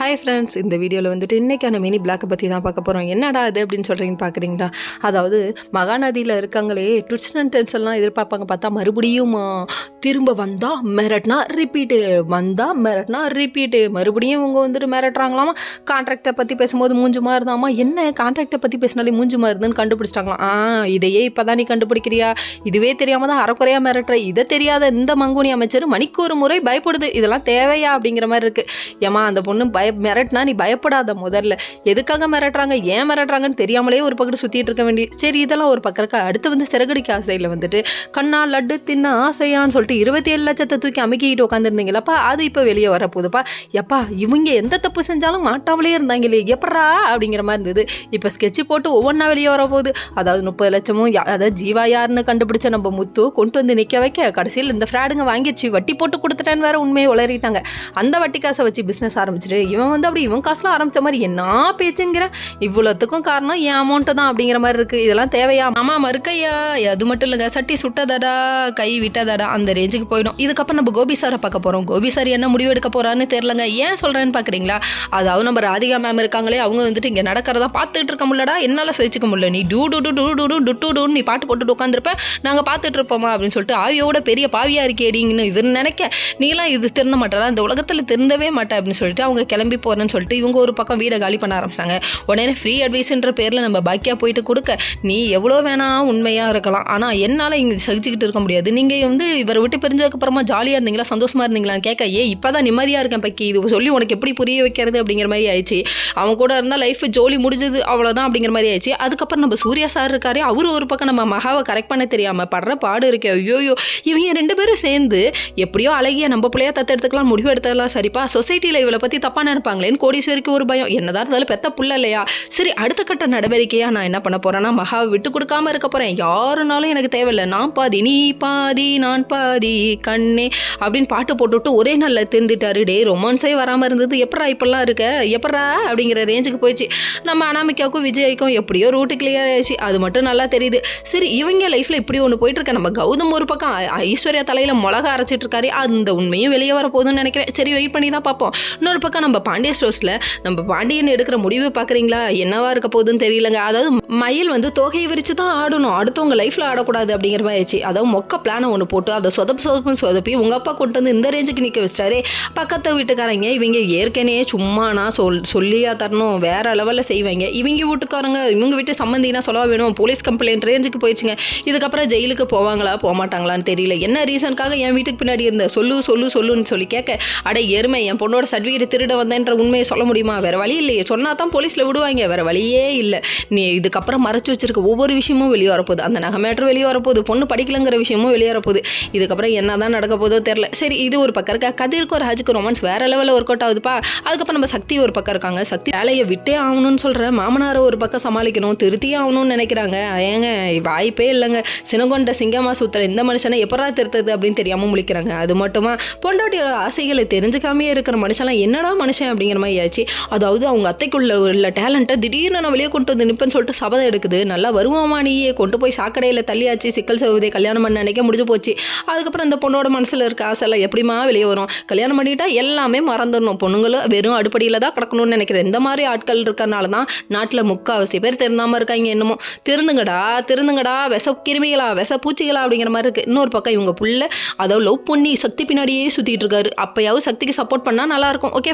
Hi friends இந்த வீடியோவில் வந்துட்டு இன்றைக்கான மினி பிளாக்கை பற்றி தான் பார்க்க போகிறோம் என்னடா அது அப்படின்னு சொல்கிறீங்கன்னு பார்க்குறீங்களா அதாவது மகாநதியில் இருக்காங்களே ட்விஸ்ட் அண்ட் டென்ஷன்லாம் எதிர்பார்ப்பாங்க. பார்த்தா மறுபடியும் திரும்ப வந்தால் மிரட்னா ரிப்பீட்டு வந்தால் மிரட்னா ரிப்பீட்டு மறுபடியும் இவங்க வந்துட்டு மிரட்டுறாங்களாமா? கான்ட்ராக்டை பற்றி பேசும்போது மூஞ்சு மாறுதாமா? என்ன கான்ட்ராக்டை பற்றி பேசினாலே மூஞ்சு மாறுதுன்னு கண்டுபிடிச்சிட்டாங்களாம். ஆ இதையே இப்போ தான் நீ கண்டுபிடிக்கிறியா? இதுவே தெரியாமல் தான் அறக்குறையாக மிரட்டுற. இதை தெரியாத இந்த மங்குனி அமைச்சர் மணிக்கு ஒரு முறை பயப்படுது. இதெல்லாம் தேவையா அப்படிங்கிற மாதிரி இருக்குது ஏமா அந்த பொண்ணு பய மிரட்டினா நீ பயப்படாத முதல்ல. எதுக்காக மிரட்டுறாங்க? ஏன் மிரட்டுறாங்கன்னு தெரியாமலே ஒரு பக்கத்து சுற்றிட்டு இருக்க வேண்டிய சரி இதெல்லாம் ஒரு பக்கம் இருக்கா அடுத்து வந்து சிறகடிக்க ஆசையில் வந்துட்டு கண்ணா லட்டு தின்ன ஆசையான்னு சொல்லிட்டு இருபத்தி ஏழு லட்சத்தை தூக்கி அமுக்கிட்டு உட்காந்துருந்தீங்களப்பா அது இப்போ வெளியே வரப்போகுதுப்பா. எப்பா இவங்க எந்த தப்பு செஞ்சாலும் மாட்டாமலே இருந்தாங்களே எப்படா அப்படிங்கிற மாதிரி இருந்தது. இப்போ ஸ்கெட்சு போட்டு ஒவ்வொன்றா வெளியே வர போகுது அதாவது முப்பது லட்சமும் யா- அதாவது ஜீவா யாருன்னு கண்டுபிடிச்ச நம்ம முத்து கொண்டு வந்து நிற்க வைக்க கடைசியில் இந்த ஃப்ராடுங்க வாங்கிடுச்சு வட்டி போட்டு கொடுத்துட்டேன்னு வேற உண்மையை உளறிட்டாங்க. அந்த வட்டி காசை வச்சு பிஸ்னஸ் ஆரம்பிச்சிட்டு இவன் வந்து அப்படி இவன் காசுல ஆரம்பிச்ச மாதிரி என்ன பேச்சுங்கிற இவ்வளோத்துக்கும் காரணம் என் அமௌண்ட்டு தான் அப்படிங்கிற மாதிரி இருக்குது இதெல்லாம் தேவையா மாமா மறுக்கையா அது மட்டும் இல்லைங்க சட்டி சுட்டதடா கை விட்டதடா அந்த ரேஞ்சுக்கு போயிடும் இதுக்கப்புறம் நம்ம கோபி சாரை பார்க்க போகிறோம் கோபி சார் என்ன முடிவு எடுக்க போகிறான்னு தெரிலங்க ஏன் சொல்கிறேன்னு பார்க்குறீங்களா அதாவது நம்ம ராதிகா மேம் இருக்காங்களே அவங்க வந்துட்டு இங்கே நடக்கிறதா பார்த்துட்டு இருக்க முடியலடா என்னால் சகிச்சுக்க முடியல நீ டூ டூ டூ டூ டூ டூ டூ டூ டூன்னு நீ பாட்டு போட்டுட்டு உட்காந்துருப்பேன் நாங்கள் பார்த்துட்டு இருப்போமா அப்படின்னு சொல்லிட்டு ஆவியோட பெரிய பாவியா இருக்கேடிங்கன்னு இவர் நினைக்க நீலாம் இது திருந்த மாட்டாரா இந்த உலகத்தில் திருந்தவே மாட்டேன் அப்படின்னு சொல்லிட்டு அவங்க கிளம்பி போறேன்னு சொல்லிட்டு இவங்க ஒரு பக்கம் வீடை காலி பண்ண ஆரம்பிச்சாங்க. உடனே ஃப்ரீ அட்வைஸ்ன்ற பேரில் நம்ம பாக்கியா போயிட்டு கொடுக்க நீ எவ்வளோ வேணா உண்மையாக இருக்கலாம். ஆனால் என்னால் இங்கே சகிச்சுக்கிட்டு இருக்க முடியாது. நீங்கள் வந்து இவரை விட்டு பிரிஞ்சதுக்கப்புறமா ஜாலியாக இருந்தீங்களா? சந்தோஷமாக இருந்தீங்களா கேட்க ஏ இப்போ தான் நிம்மதியாக இருக்கேன் பக்கி. இது சொல்லி உனக்கு எப்படி புரிய வைக்கிறது? அப்படிங்கிற மாதிரி ஆயிடுச்சு. அவன் கூட இருந்தால் லைஃப் ஜோலி முடிஞ்சது அவ்வளோதான் அப்படிங்கிற மாதிரி ஆயிடுச்சு. அதுக்கப்புறம் நம்ம சூர்யா சார் இருக்காரு. அவர் ஒரு பக்கம் நம்ம மகாவை கரெக்ட் பண்ண தெரியாமல் படுற பாடு இருக்கே. ஐயோயோ இவங்க ரெண்டு பேரும் சேர்ந்து எப்படியோ அழகிய நம்ம பிள்ளையா தத்தெடுத்துக்கலாம் முடிவு எடுத்துக்கலாம் சரிப்பா சொசைட்டியில் இவளை பற்றி தப்பான இருப்பாங்களேன்னு கோடீஸ்வரிக்கு ஒரு பயம். என்னதான் இருந்தாலும் பெத்த புள்ள இல்லையா? சரி அடுத்த கட்ட நடவடிக்கையாக நான் என்ன பண்ண போறேன்னா மகாவை விட்டு கொடுக்காம இருக்க போகிறேன் யாருனாலும் எனக்கு தேவையில்லை. நான் பாதி நீ பாதி நான் பாதி கண்ணே அப்படின்னு பாட்டு போட்டுவிட்டு ஒரே நாளில் திருந்துட்டாரு. டே ரொமான்ஸே வராமல் இருந்தது. எப்படா இப்படிலாம் இருக்க? எப்படா அப்படிங்கிற ரேஞ்சுக்கு போயிடுச்சு. நம்ம அனாமிக்காவுக்கும் விஜய்க்கும் எப்படியோ ரூட்டு கிளியர் ஆயிடுச்சு. அது மட்டும் நல்லா தெரியுது. சரி இவங்க லைஃப்பில் இப்படி ஒன்று போயிட்டுருக்க. நம்ம கௌதம் ஒரு பக்கம் ஐஸ்வர்யா தலையில் மிளகா அரைச்சிட்டு இருக்காரு. அந்த உண்மையும் வெளியே வரப்போகுதுன்னு நினைக்கிறேன். சரி வெயிட் பண்ணி தான் பார்ப்போம். இன்னொரு பக்கம் நம்ம பாண்டிய ஸ்டோர்ஸில் நம்ம பாண்டியன் எடுக்கிற முடிவு பார்க்குறீங்களா? என்னவா இருக்க போகுதுன்னு தெரியலங்க. அதாவது மயில் வந்து தொகையை விரித்து தான் ஆடணும். அடுத்தவங்க லைஃப்பில் ஆடக்கூடாது அப்படிங்கிற மாதிரி ஆயிடுச்சு. அதாவது மொக்க பிளானை ஒன்று போட்டு அதை சொதப்பு சொதப்புன்னு சொதப்பி உங்கள் அப்பா கொண்டு வந்து இந்த ரேஞ்சுக்கு நிற்க வச்சிட்டாரு. பக்கத்து வீட்டுக்காரங்க இவங்க ஏற்கனவே சும்மா நான் சொல் சொல்லியா தரணும். வேற லெவலில் செய்வாங்க. இவங்க வீட்டுக்காரங்க இவங்க வீட்டு சம்மந்தினா சொல்ல வேணும்? போலீஸ் கம்ப்ளைண்ட் ரேஞ்சுக்கு போயிடுச்சுங்க. இதுக்கப்புறம் ஜெயிலுக்கு போவாங்களா போக மாட்டாங்களான்னு தெரியல. என்ன ரீசனுக்காக என் வீட்டுக்கு பின்னாடி இருந்த? சொல்லு சொல்லு சொல்லுன்னு சொல்லி கேட்க அட எருமை என் பொண்ணோட சர்டிஃபிகேட் திருட வந்தேன் என்ற உண்மையை சொல்ல முடியுமா? வேற வழி இல்லையே. சொன்னா தான் போலீஸில் விடுவாங்க. வேற வழியே இல்லை. நீ இதுக்கப்புறம் மறைச்சு வச்சிருக்க ஒவ்வொரு விஷயமும் வெளியே வரப்போகுது. அந்த நகை மேட்ரு வெளியே வரப்போகுது. பொண்ணு படிக்கலங்கிற விஷயமும் வெளியே வரப்போகுது. இதுக்கப்புறம் என்ன தான் நடக்க போதோ தெரில சரி இது ஒரு பக்கம் இருக்கா? கதிர்க்கும் ராஜுக்கு ரொமான்ஸ் வேற லெவலில் ஒர்க் அவுட் ஆகுதுப்பா. அதுக்கப்புறம் நம்ம சக்தி ஒரு பக்கம் இருக்காங்க. சக்தி வேலையை விட்டே ஆகணும்னு சொல்ற மாமனாரை ஒரு பக்கம் சமாளிக்கணும். திருத்தியே ஆகணும்னு நினைக்கிறாங்க. ஏங்க வாய்ப்பே இல்லைங்க. சினகொண்ட சிங்கமா சுத்துற இந்த மனுஷனை எப்படா திருத்தது அப்படின்னு தெரியாமல் முழிக்கிறாங்க. அது மட்டுமா? பொண்டாட்டியோட ஆசைகளை தெரிஞ்சுக்காமே இருக்கிற மனுஷன்லாம் என்னடா மனுஷன் அப்படிங்கிற மாதிரி ஆச்சு அதாவது அவங்க அத்தைக்குள்ள உள்ள டேலண்ட்டை திடீர்னு நான் வெளியே கொண்டு வந்து நிற்பேன்னு சொல்லிட்டு சபதம் எடுக்குது. நல்லா வருவாமா நீயே? கொண்டு போய் சாக்கடையில் தள்ளியாச்சு. சிக்கல் சவுதே கல்யாணம் பண்ண நினைக்க முடிஞ்சு போச்சு. அதுக்கப்புறம் அந்த பொண்ணோட மனசில் இருக்க ஆசைலாம் எப்படிமா வெளியே வரும்? கல்யாணம் பண்ணிட்டா எல்லாமே மறந்துடணும். பொண்ணுங்களும் வெறும் அடுப்படியில் தான் கிடக்கணும்னு நினைக்கிறேன். இந்த மாதிரி ஆட்கள் இருக்கறனால தான் நாட்டில் முக்கால்வாசி பேர் திருந்தாமல் இருக்காங்க என்னமோ. திருந்துங்கடா திருந்துங்கடா. விச கிருமிகளா விச பூச்சிகளா அப்படிங்கிற மாதிரி இருக்குது இன்னொரு பக்கம் இவங்க புள்ள அதாவது லவ் பண்ணி சக்தி பின்னாடியே சுற்றிட்டு இருக்காரு. அப்பயாவது சக்திக்கு சப்போர்ட் பண்ணால் நல்லாயிருக்கும் ஓகே